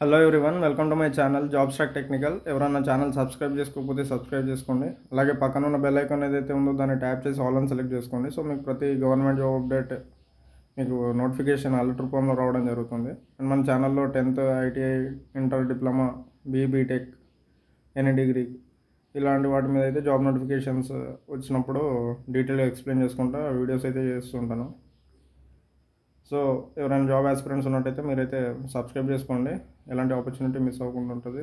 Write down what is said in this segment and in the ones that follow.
Hello everyone welcome to my channel job stack technical ఎవరైనా channel subscribe చేసుకోకపోతే subscribe చేసుకోండి. అలాగే పక్కన ఉన్న బెల్ ఐకాన్ ఏదైతే ఉందో దాన్ని ట్యాప్ చేసి ఆల్ అని సెలెక్ట్ చేసుకోండి. సో మీకు ప్రతి గవర్నమెంట్ జాబ్ అప్డేట్ మీకు నోటిఫికేషన్ అలర్ట్ రూపంలో రావడం జరుగుతుంది. అండ్ మన ఛానల్లో tenth ITI inter diploma B BTech any degree ఇలాంటి వాటి మీద అయితే జాబ్ నోటిఫికేషన్స్ వచ్చినప్పుడు డీటెయిల్గా ఎక్స్ప్లెయిన్ చేసుకుంటా వీడియోస్ అయితే చేస్తుంటాను. సో ఎవరైనా జాబ్ ఆస్పిరెంట్స్ ఉన్నట్టయితే మీరైతే సబ్స్క్రైబ్ చేసుకోండి. ఎలాంటి ఆపర్చునిటీ మిస్ అవ్వకుండా ఉంటుంది.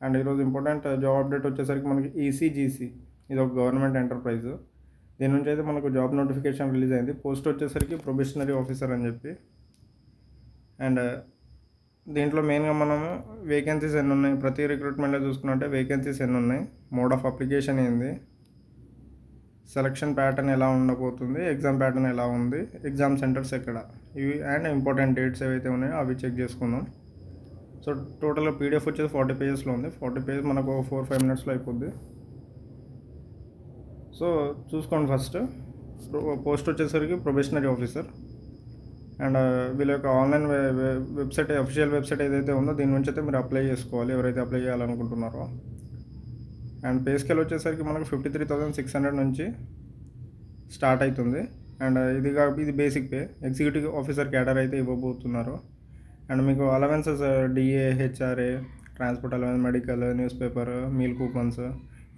అండ్ ఈరోజు ఇంపార్టెంట్ జాబ్ అప్డేట్ వచ్చేసరికి మనకి ఈసీజీసీ ఇది ఒక గవర్నమెంట్ ఎంటర్ప్రైజ్ దీని నుంచి అయితే మనకు జాబ్ నోటిఫికేషన్ రిలీజ్ అయింది. పోస్ట్ వచ్చేసరికి ప్రొబిషనరీ ఆఫీసర్ అని చెప్పి. అండ్ దీంట్లో మెయిన్గా మనము వేకెన్సీస్ ఎన్ని ఉన్నాయి? ప్రతి రిక్రూట్మెంట్లో చూసుకున్నట్టే వేకెన్సీస్ ఎన్ని ఉన్నాయి? మోడ్ ఆఫ్ అప్లికేషన్ ఏంది? సెలక్షన్ ప్యాటర్న్ ఎలా ఉండబోతుంది? ఎగ్జామ్ ప్యాటర్న్ ఎలా ఉంది? ఎగ్జామ్ సెంటర్స్ ఎక్కడ? ఇవి అండ్ ఇంపార్టెంట్ డేట్స్ ఏవైతే ఉన్నాయో అవి చెక్ చేసుకుందాం. సో టోటల్గా పీడిఎఫ్ వచ్చేసి ఫార్టీ పేజెస్లో ఉంది. ఫార్టీ పేజెస్ మనకు ఫోర్ ఫైవ్ మినిట్స్లో అయిపోద్ది. సో చూసుకోండి ఫస్ట్. పోస్ట్ వచ్చేసరికి ప్రొబేషనరీ ఆఫీసర్. అండ్ వీళ్ళ యొక్క ఆన్లైన్ వెబ్సైట్ అఫీషియల్ వెబ్సైట్ ఏదైతే ఉందో దీని నుంచి అయితే మీరు అప్లై చేసుకోవాలి. ఎవరైతే అప్లై చేయాలనుకుంటున్నారో. అండ్ పే స్కేల్ వచ్చేసరికి మనకు fifty three thousand six hundred నుంచి స్టార్ట్ అవుతుంది. అండ్ ఇది కా ఇది basic pay. Executive officer cadre అయితే ఇవ్వబోతున్నారు. అండ్ మీకు allowances DA HRA transport allowance medical news paper meal coupons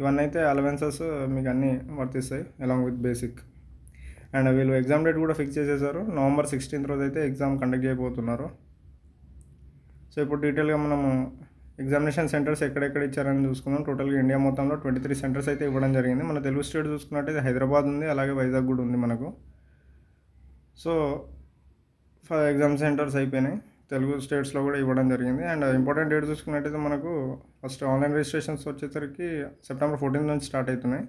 ఇవన్నీ అయితే అలవెన్సెస్ మీకు అన్నీ వర్తిస్తాయి అలాంగ్ విత్ బేసిక్. అండ్ వీళ్ళు ఎగ్జామ్ డేట్ కూడా ఫిక్స్ చేసేసారు నవంబర్ సిక్స్టీన్త్ రోజు అయితే ఎగ్జామ్ కండక్ట్ చేయబోతున్నారు. సో ఇప్పుడు డీటెయిల్గా మనము ఎగ్జామినేషన్ సెంటర్స్ ఎక్కడెక్కడ ఇచ్చారని చూసుకుందాం. టోటల్గా ఇండియా మొత్తంలో ట్వంటీ త్రీ సెంటర్స్ అయితే ఇవ్వడం జరిగింది. మన తెలుగు స్టేట్ చూసుకున్నట్టయితే హైదరాబాద్ ఉంది అలాగే వైజాగ్ కూడా ఉంది మనకు. సో ఫర్ ఎగ్జామ్ సెంటర్స్ అయిపోయినాయి. తెలుగు స్టేట్స్లో కూడా ఇవ్వడం జరిగింది. అండ్ ఇంపార్టెంట్ డేట్ చూసుకున్నట్టయితే మనకు ఫస్ట్ ఆన్లైన్ రిజిస్ట్రేషన్స్ వచ్చేసరికి సెప్టెంబర్ ఫోర్టీన్త్ నుంచి స్టార్ట్ అవుతున్నాయి.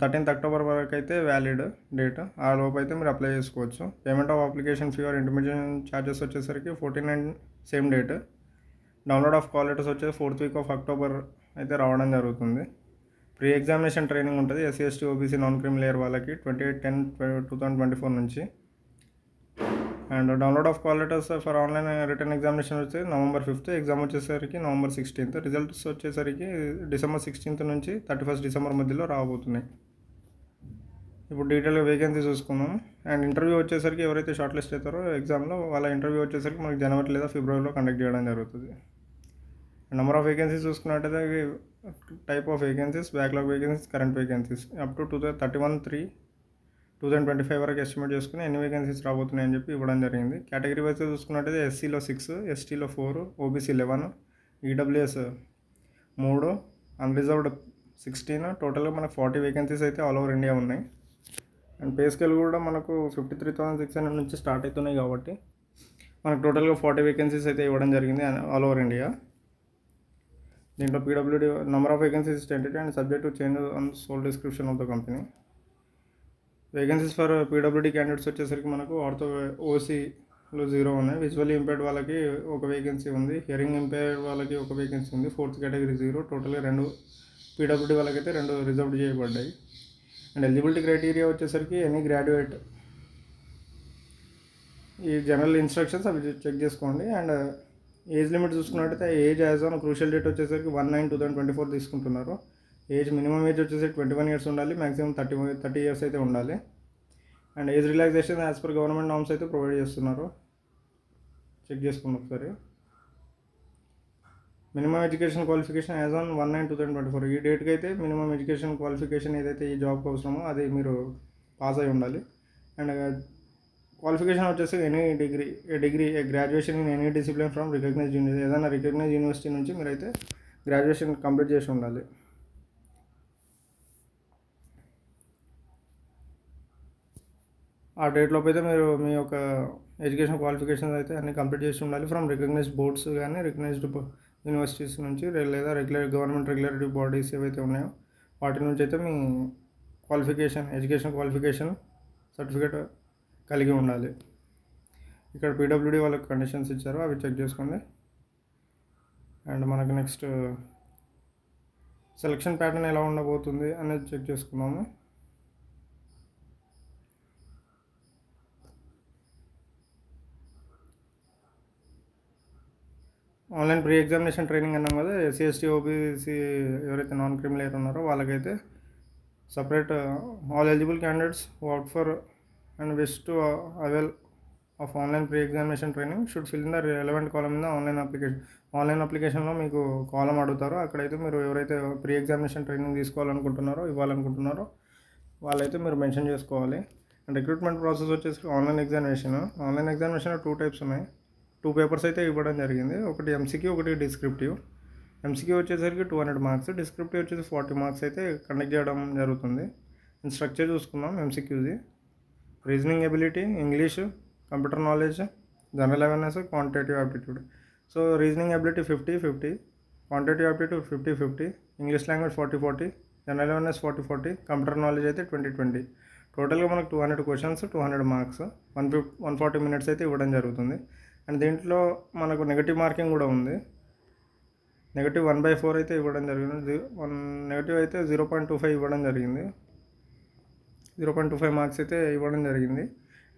థర్టీన్త్ అక్టోబర్ వరకు అయితే వ్యాలిడ్ డేట్. ఆ లోపు అయితే మీరు అప్లై చేసుకోవచ్చు. Payment of application fee or intermediate charges వచ్చేసరికి fourteen and same date. Download of call letters వచ్చేసి ఫోర్త్ వీక్ ఆఫ్ అక్టోబర్ అయితే రావడం జరుగుతుంది. ప్రీ ఎగ్జామినేషన్ ట్రైనింగ్ ఉంటుంది. SC ST OBC non criminal వాళ్ళకి twenty eight ten two thousand twenty four నుంచి. And download of call letters for online return examination వచ్చి November fifth exam వచ్చేసరికి November sixteenth. Results వచ్చేసరికి December sixteenth నుంచి thirty first December మధ్యలో రాబోతున్నాయి. ఇప్పుడు డీటెయిల్గా వేకెన్సీ చూసుకుందాం. అండ్ ఇంటర్వ్యూ వచ్చేసరికి ఎవరైతే షార్ట్ లిస్ట్ అవుతారో ఎగ్జామ్లో వాళ్ళ ఇంటర్వ్యూ వచ్చేసరికి మనకి జనవరి లేదా ఫిబ్రవరిలో కండక్ట్ చేయడం జరుగుతుంది. నెంబర్ ఆఫ్ వేకెన్సీస్ చూసుకున్నట్టయితే type of vacancies backlog vacancies current vacancies up to two thirty one three two thousand twenty five వరకు ఎస్టిమేట్ చేసుకుని ఎన్ని వేకెన్సీస్ రాబోతున్నాయని చెప్పి ఇవ్వడం జరిగింది. కేటగిరీ వైజ్ చూసుకున్నట్టయితే ఎస్సీలో సిక్స్ ఎస్టీలో ఫోర్ ఓబీసీ లెవెన్ ఈడబ్ల్యూఎస్ మూడు అన్రిజర్వ్డ్ సిక్స్టీన్ టోటల్గా మనకు ఫార్టీ వేకెన్సీస్ అయితే ఆల్ ఓవర్ ఇండియా ఉన్నాయి. అండ్ పే స్కేల్ కూడా మనకు fifty three thousand six hundred నుంచి స్టార్ట్ అవుతున్నాయి కాబట్టి మనకు టోటల్గా ఫార్టీ వేకెన్సీస్ అయితే ఇవ్వడం జరిగింది ఆల్ ఓవర్ ఇండియా దీంట్లో PWD number of vacancies tentative and subject to change on sole description of the company vacancies for PWD candidates వచ్చేసరికి మనకు ఆర్థో ఓసీలో జీరో ఉన్నాయి. విజువల్లీ ఇంపేర్డ్ వాళ్ళకి ఒక వేకెన్సీ ఉంది. హియరింగ్ ఇంపేర్డ్ వాళ్ళకి ఒక వేకెన్సీ ఉంది. ఫోర్త్ కేటగిరీ జీరో టోటల్గా రెండు పీడబ్ల్యూడీ వాళ్ళకైతే రెండు రిజర్వ్ చేయబడ్డాయి. అండ్ ఎలిజిబిలిటీ క్రైటీరియా వచ్చేసరికి ఎనీ గ్రాడ్యుయేట్ ఈ జనరల్ ఇన్స్ట్రక్షన్స్ అవి చెక్ చేసుకోండి. అండ్ ఏజ్ లిమిట్ చూసుకున్నట్టయితే age as on crucial date వచ్చేసరికి one nine two thousand twenty four తీసుకుంటున్నారు. ఏజ్ మినిమం ఏజ్ వచ్చేసి ట్వంటీ వన్ ఇయర్స్ ఉండాలి మ్యాక్సిమం థర్టీ థర్టీ ఇయర్స్ అయితే ఉండాలి. And age relaxation as per government norms అయితే provide చేస్తున్నారు. Check చేసుకోండి ఒకసారి. Minimum education qualification as on one nine two thousand twenty four. ఈ డేట్కి అయితే మినిమం ఎడ్యుకేషన్ క్వాలిఫికేషన్ ఏదైతే ఈ జాబ్కి అవసరమో అది మీరు పాస్ అయి ఉండాలి. అండ్ క్వాలిఫికేషన్ వచ్చేసి any degree degree graduation in any discipline from recognise university ఏదైనా రికగ్నైజ్ యూనివర్సిటీ నుంచి మీరైతే గ్రాడ్యుయేషన్ కంప్లీట్ చేసి ఉండాలి. ఆ డేట్లోపు అయితే మీరు మీ యొక్క ఎడ్యుకేషన్ క్వాలిఫికేషన్స్ అయితే అన్ని కంప్లీట్ చేసి ఉండాలి. ఫ్రమ్ రికగ్నైజ్డ్ బోర్డ్స్ కానీ రికగ్నైజ్డ్ యూనివర్సిటీస్ నుంచి లేదా రెగ్యులర్ గవర్నమెంట్ రెగ్యులేటరీ బాడీస్ ఏవైతే ఉన్నాయో వాటి నుంచి అయితే మీ క్వాలిఫికేషన్ ఎడ్యుకేషన్ క్వాలిఫికేషన్ సర్టిఫికేట్ కలిగి ఉండాలి. ఇక్కడ పీడబ్ల్యూడి వాళ్ళకి కండిషన్స్ ఇచ్చారు. అవి చెక్ చేసుకోండి. అండ్ మనకు నెక్స్ట్ సెలక్షన్ ప్యాటర్న్ ఎలా ఉండబోతుంది అనేది చెక్ చేసుకున్నాము ఆన్లైన్ ప్రీ ఎగ్జామినేషన్ ట్రైనింగ్ అన్నాం కదా ఎస్సీ ఎస్టీ ఓబీసీ ఎవరైతే నాన్ క్రిమిలేయర్ ఉన్నారో వాళ్ళకైతే separate all eligible candidates what for and best to avail of online pre examination training should fill in the relevant column in the online application online అప్లికేషన్లో మీకు కాలం అడుగుతారో. అక్కడైతే మీరు ఎవరైతే pre examination training తీసుకోవాలనుకుంటున్నారో ఇవ్వాలనుకుంటున్నారో వాళ్ళైతే మీరు మెన్షన్ చేసుకోవాలి. అండ్ రిక్రూట్మెంట్ ప్రాసెస్ వచ్చేసి ఆన్లైన్ ఎగ్జామినేషన్ ఆన్లైన్ ఎగ్జామినేషన్లో టూ టైప్స్ ఉన్నాయి. టూ పేపర్స్ అయితే ఇవ్వడం జరిగింది. ఒకటి ఎంసీక్యూ ఒకటి డిస్క్రిప్టివ్ ఎంసీక్యూ వచ్చేసరికి టూ హండ్రెడ్ మార్క్స్ డిస్క్రిప్టివ్ వచ్చేసి ఫార్టీ మార్క్స్ అయితే కండక్ట్ చేయడం జరుగుతుంది. స్ట్రక్చర్ చూసుకుందాం ఎంసీక్యూది reasoning ability English computer knowledge general awareness quantitative aptitude so reasoning ability fifty fifty quantitative aptitude fifty fifty English language forty forty general awareness forty forty computer knowledge అయితే twenty twenty టోటల్గా మనకు two hundred questions two hundred marks one ఫిఫ్ one forty minutes అయితే ఇవ్వడం జరుగుతుంది. And దీంట్లో మనకు negative marking కూడా ఉంది. నెగటివ్ వన్ బై ఫోర్ అయితే ఇవ్వడం జరిగింది. వన్ నెగటివ్ అయితే జీరో పాయింట్ టూ ఫైవ్ ఇవ్వడం జరిగింది. Zero point two five marks అయితే ఇవ్వడం జరిగింది.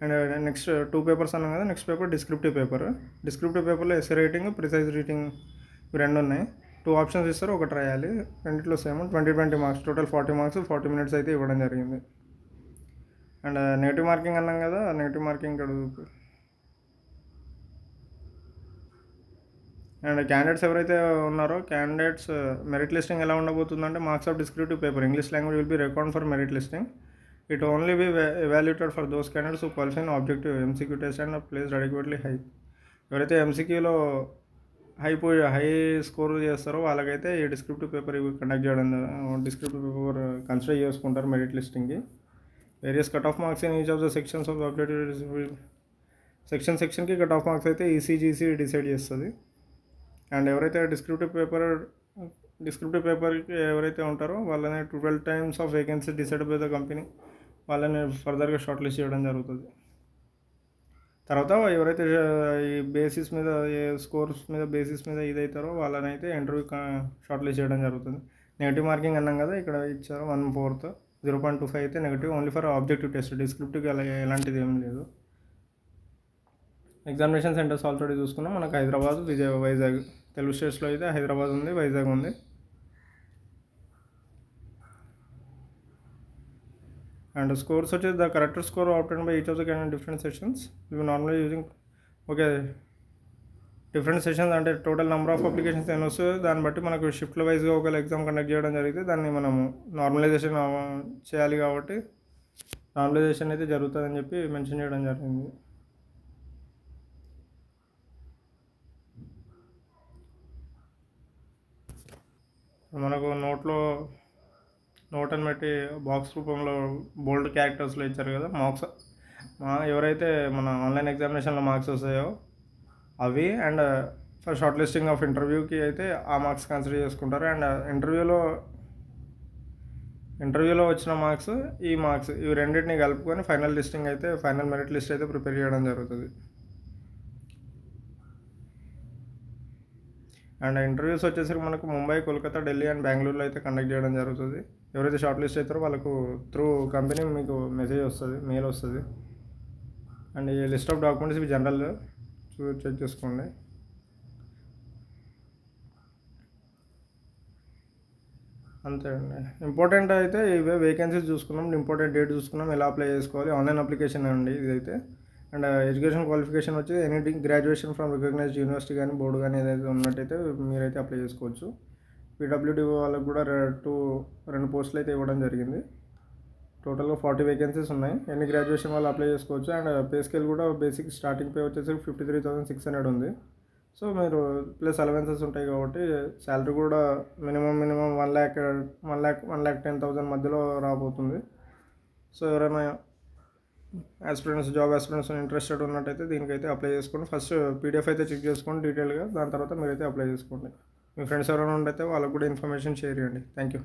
అండ్ నెక్స్ట్ టూ పేపర్స్ అన్నాం కదా next paper descriptive paper descriptive పేపర్లో ఎస్ఏ రైటింగ్ ప్రిసైజ్ రీటింగ్ ఇవి రెండు ఉన్నాయి. టూ ఆప్షన్స్ ఇస్తారు ఒకటి రాయాలి. రెండిట్లో same twenty twenty marks total forty marks forty minutes అయితే ఇవ్వడం జరిగింది. అండ్ నెగిటివ్ మార్కింగ్ అన్నాం కదా నెగిటివ్ మార్కింగ్ ఇక్కడ అండ్ క్యాండిడేట్స్ ఎవరైతే ఉన్నారో క్యాండిడేట్స్ మెరిట్ లిస్టింగ్ ఎలా ఉండబోతుందంటే marks of descriptive paper English language will be record for merit listing it only be evaluated for those candidates who qualify objective MCQ test and place adequately high ఎవరైతే ఎంసీక్యూలో high పో high score చేస్తారో వాళ్ళకైతే ఈ descriptive paper ఇవి conduct చేయడం descriptive paper consider చేసుకుంటారు merit లిస్టింగ్కి various cut off marks in each of the sections of updated section సెక్షన్కి కట్ ఆఫ్ మార్క్స్ అయితే ఈసీజీసీ డిసైడ్ చేస్తుంది. అండ్ ఎవరైతే డిస్క్రిప్టివ్ పేపర్ డిస్క్రిప్టివ్ పేపర్కి ఎవరైతే ఉంటారో వాళ్ళని twelve times of vacancy decide by the company వాళ్ళని ఫర్దర్గా షార్ట్ లిస్ట్ చేయడం జరుగుతుంది. తర్వాత ఎవరైతే ఈ బేసిస్ మీద స్కోర్స్ మీద బేసిస్ మీద ఇదైతారో వాళ్ళని అయితే ఇంటర్వ్యూ షార్ట్ లిస్ట్ చేయడం జరుగుతుంది. నెగిటివ్ మార్కింగ్ అన్నాం కదా ఇక్కడ ఇచ్చారు one fourth. Zero point two five అయితే negative only for objective test. డిస్క్రిప్టివ్కి అలా ఎలాంటిది ఏం లేదు. ఎగ్జామినేషన్ సెంటర్స్ ఆల్రెడీ చూసుకున్నాం. మనకు హైదరాబాద్ విజయ వైజాగ్ తెలుగు స్టేట్స్లో అయితే హైదరాబాద్ ఉంది వైజాగ్ ఉంది. అండ్ స్కోర్స్ వచ్చేసి the correct score obtain by each of the can different sessions. ఇవి నార్మల్గా యూజింగ్ ఓకే. డిఫరెంట్ సెషన్స్ అంటే టోటల్ నెంబర్ ఆఫ్ అప్లికేషన్స్ ఎన్ని వస్తాయో దాన్ని బట్టి మనకు షిఫ్ట్ల వైజ్గా ఒకవేళ ఎగ్జామ్ కండక్ట్ చేయడం జరిగితే దాన్ని మనము నార్మలైజేషన్ చేయాలి కాబట్టి నార్మలైజేషన్ అయితే జరుగుతుందని చెప్పి మెన్షన్ చేయడం జరిగింది. మనకు నోట్లో నోట్ అని బట్టి బాక్స్ రూపంలో బోల్డ్ క్యారెక్టర్స్లో ఇచ్చారు కదా మార్క్స్. మా ఎవరైతే మన ఆన్లైన్ ఎగ్జామినేషన్లో మార్క్స్ వస్తాయో అవి and for short listing of ఇంటర్వ్యూకి అయితే ఆ మార్క్స్ కన్సిడర్ చేసుకుంటారు. అండ్ ఇంటర్వ్యూలో ఇంటర్వ్యూలో వచ్చిన మార్క్స్ ఈ మార్క్స్ ఇవి రెండింటిని కలుపుకొని ఫైనల్ లిస్టింగ్ అయితే ఫైనల్ మెరిట్ లిస్ట్ అయితే ప్రిపేర్ చేయడం జరుగుతుంది. అండ్ ఇంటర్వ్యూస్ వచ్చేసరికి మనకు ముంబై కోల్కతా ఢిల్లీ అండ్ బెంగళూరులో అయితే కండక్ట్ చేయడం జరుగుతుంది. ఎవరైతే షార్ట్ లిస్ట్ అవుతారో వాళ్ళకు త్రూ కంపెనీ మీకు మెసేజ్ వస్తుంది మెయిల్ వస్తుంది. అండ్ ఈ లిస్ట్ ఆఫ్ డాక్యుమెంట్స్ ఇవి జనరల్ చూ చెక్ చేసుకోండి. అంతే అండి. ఇంపార్టెంట్ అయితే ఇవే వేకెన్సీస్ చూసుకున్నాం. ఇంపార్టెంట్ డేట్ చూసుకున్నాం. ఎలా అప్లై చేసుకోవాలి? ఆన్లైన్ అప్లికేషన్ అండి ఇదైతే. అండ్ ఎడ్యుకేషన్ క్వాలిఫికేషన్ వచ్చి any graduation from recognised university కానీ బోర్డు కానీ ఏదైతే ఉన్నట్టయితే మీరైతే అప్లై చేసుకోవచ్చు. పీడబ్ల్యూడీ వాళ్ళకు కూడా టూ రెండు పోస్టులు అయితే ఇవ్వడం జరిగింది. టోటల్గా ఫార్టీ వేకెన్సీస్ ఉన్నాయి. ఎన్ని గ్రాడ్యుయేషన్ వాళ్ళు అప్లై చేసుకోవచ్చు. అండ్ పే స్కేల్ కూడా బేసిక్ స్టార్టింగ్ పే వచ్చేసి fifty three thousand six hundred ఉంది. సో మీరు ప్లస్ అలవెన్సెస్ ఉంటాయి కాబట్టి శాలరీ కూడా minimum minimum one lakh one lakh one lakh ten thousand మధ్యలో రాబోతుంది. సో ఎవరైనా ఆస్పిరెంట్స్ జాబ్ ఆస్పిరెంట్స్ ఇంట్రెస్టెడ్ ఉన్నట్టయితే దీనికైతే అప్లై చేసుకోండి. ఫస్ట్ పీడిఎఫ్ అయితే చెక్ చేసుకోండి డీటెయిల్గా దాని తర్వాత మీరైతే అప్లై చేసుకోండి. మీ ఫ్రెండ్స్ ఎవరైనా ఉండైతే వాళ్ళకు కూడా ఇన్ఫర్మేషన్ షేర్ చేయండి. Thank you